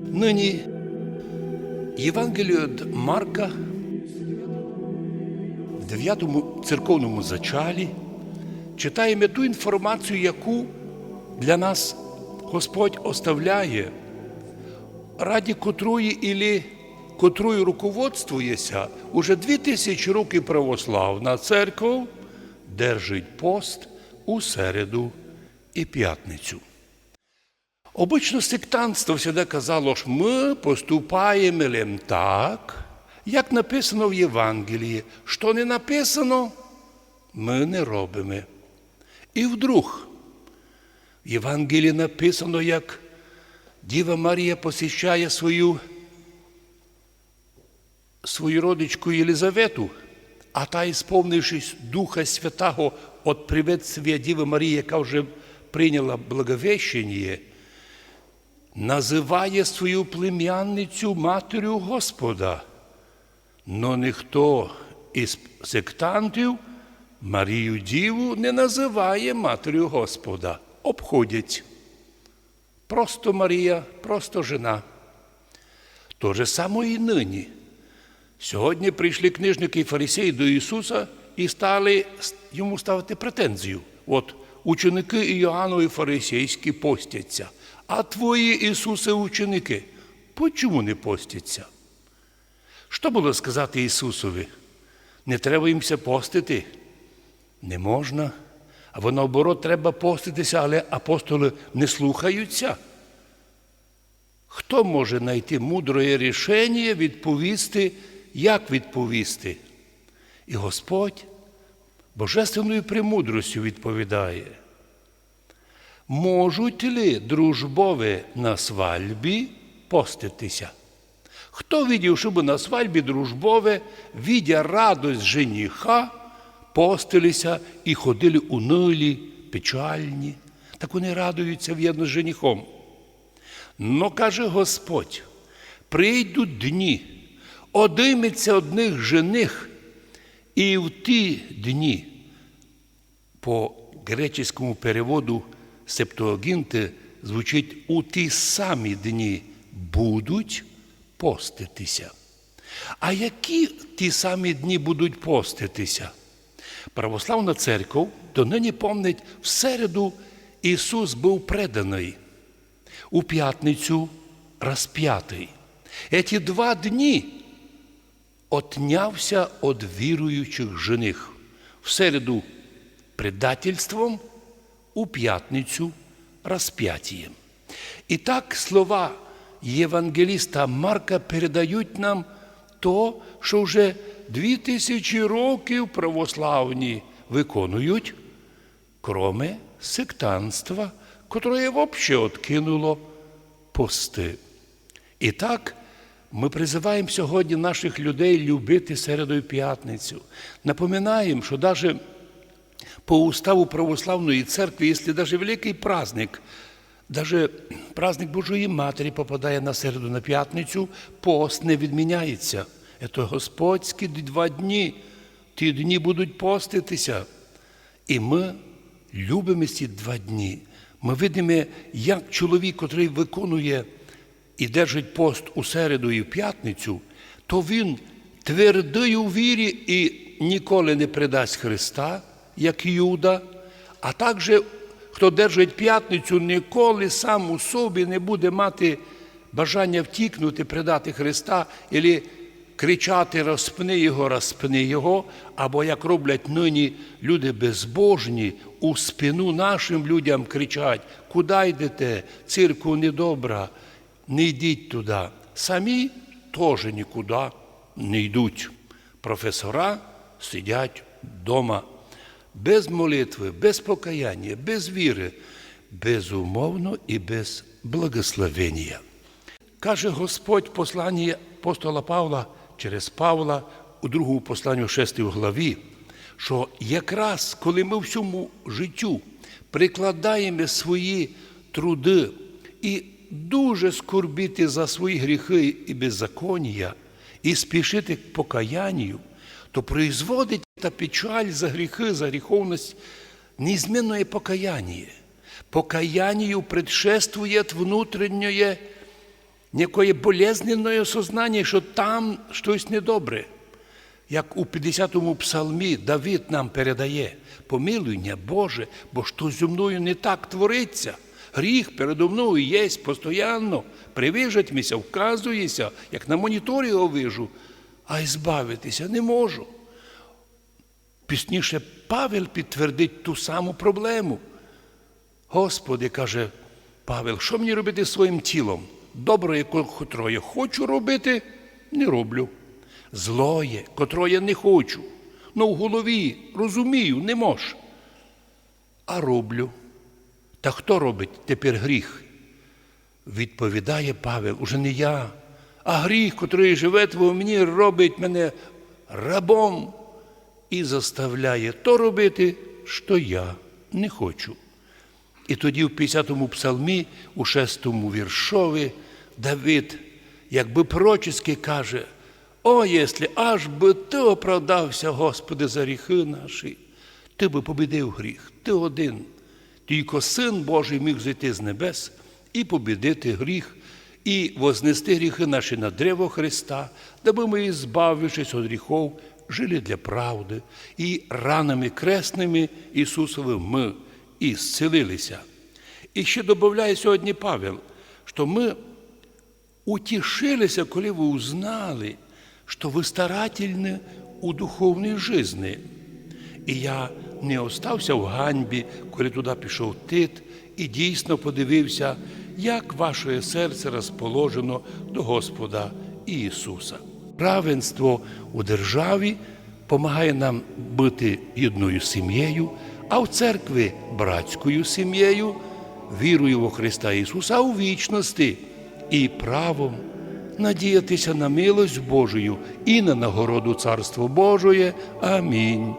Нині Євангелію Марка в 9 церковному зачалі читаємо ту інформацію, яку для нас Господь оставляє, раді котрої ілі котрою руководствується уже дві тисячі років православна церква держить пост у середу і п'ятницю. Обично сектантство завжди казало, що ми поступаємо лим так, як написано в Євангелії. Що не написано, ми не робимо. І вдруг в Євангелії написано, як Діва Марія посіщає свою, свою родичку Єлизавету, а та, ісповнившись Духа Святого від приветствия Діви Марії, яка вже прийняла благовещення, називає свою племянницю матір'ю Господа. Но ніхто із сектантів Марію Діву не називає матір'ю Господа, обходять. Просто Марія, просто жена. То же само і нині. Сьогодні прийшли книжники і фарисеї до Ісуса і стали йому ставити претензію. От ученики Іоаннові фарисейські постяться, а твої Ісусе ученики, почому не постяться? Що було сказати Ісусові? Не треба їмся постити? Не можна. Або наоборот, треба поститися, але апостоли не слухаються. Хто може знайти мудре рішення відповісти, як відповісти? І Господь божественною премудростю відповідає. Можуть ли дружбові на свальбі поститися? Хто видів, щоб на свальбі дружбове, видя радость жениха, постилися і ходили унилі, печальні, так вони радуються в'єдно з женихом. Но каже Господь, прийдуть дні, одиметься одних жених, і в ті дні, по греческому переводу Септуагінти звучить у ті самі дні будуть поститися. А які ті самі дні будуть поститися? Православна церква донині помнить, в середу Ісус був преданий, у п'ятницю розп'ятий. Эти два дні отнявся від віруючих жених. В середу предательством, у п'ятницю розп'ятієм. І так слова євангеліста Марка передають нам то, що вже дві тисячі років православні виконують, кроме сектанства, котре взагалі откинуло пости. І так ми призиваємо сьогодні наших людей любити середу п'ятницю. Напоминаємо, що навіть по уставу православної церкви, якщо навіть великий праздник, навіть праздник Божої Матері попадає на середу на п'ятницю, пост не відміняється. Це Господські два дні. Ті дні будуть поститися. І ми любимо ці два дні. Ми видимо, як чоловік, який виконує і держить пост у середу і в п'ятницю, то він твердий у вірі і ніколи не предасть Христа, як Юда, а також, хто держить п'ятницю, ніколи сам у собі не буде мати бажання втікнути, предати Христа, або кричати розпни його, розпни його, або як роблять нині люди безбожні, у спину нашим людям кричать, куди йдете, цирку недобра, не йдіть туди. Самі теж нікуди не йдуть. Професора сидять вдома без молитви, без покаяння, без віри, безумовно і без благословення. Каже Господь посланні апостола Павла через Павла у другому посланню 6 главі, що якраз коли ми всьому життю прикладаємо свої труди і дуже скорбіти за свої гріхи і беззаконня, і спішити к покаянню, то производить та печаль за гріхи, за гріховність неизменное покаяние. Покаянию предшествует внутреннее ніякої болезненної сознання, що там щось недобре. Як у 50-му псалмі Давид нам передає, помилуйня Боже, бо що зі мною не так твориться. Гріх передо мною є постійно, привижать мися, вказується, як на моніторі його вижу, а й збавитися не можу. Пізніше Павел підтвердить ту саму проблему. Господи, каже Павел, що мені робити своїм тілом? Добре, котроє хочу робити, не роблю. Злоє, котроє не хочу. Ну в голові розумію, не можу. А роблю. Та хто робить тепер гріх? Відповідає Павел, уже не я, а гріх, котрий живе в мені, робить мене рабом і заставляє то робити, що я не хочу. І тоді в 50-му псалмі, у 6-му віршові, Давид, якби пророчески каже, о, якщо аж би ти оправдався, Господи, за гріхи наші, ти би побідив гріх, ти один. Тільки Син Божий міг зійти з небес і побідити гріх, і вознести гріхи наші на древо Христа, даби ми, збавившись від гріхов, жили для правди, і ранами кресними Ісусовим ми і зцілилися. І ще додає сьогодні Павел, що ми утішилися, коли ви узнали, що ви старательні у духовній житті. І я не остався в ганьбі, коли туди пішов Тит, і дійсно подивився, як ваше серце розположено до Господа Ісуса. Равенство у державі допомагає нам бути єдною сім'єю, а в церкві братською сім'єю, вірою во Христа Ісуса у вічності і правом надіятися на милость Божою і на нагороду Царства Божої. Амінь.